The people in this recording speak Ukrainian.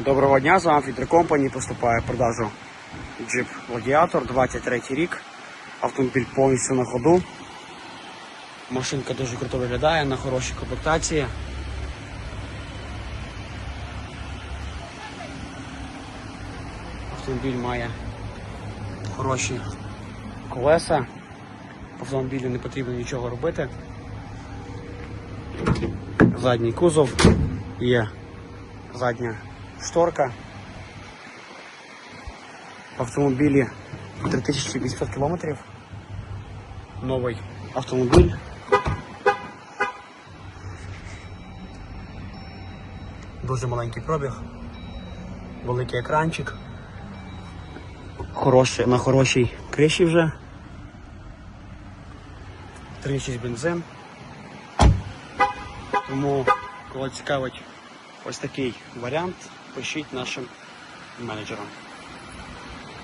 Доброго дня, з вами Фідер Компані. Поступає в продажу Jeep Gladiator 23 рік. Автомобіль повністю на ходу. Машинка дуже круто виглядає на хорошій комплектації. Автомобіль має хороші колеса. Автомобілю не потрібно нічого робити. Задній кузов є задня шторка. В автомобілі 3500 кілометрів. Новий автомобіль. Дуже маленький пробіг. Великий екранчик. Хороший, на хорошій криші вже. 3,6 бензин. Тому, коли цікавить ось такий варіант, пишіть нашим менеджерам.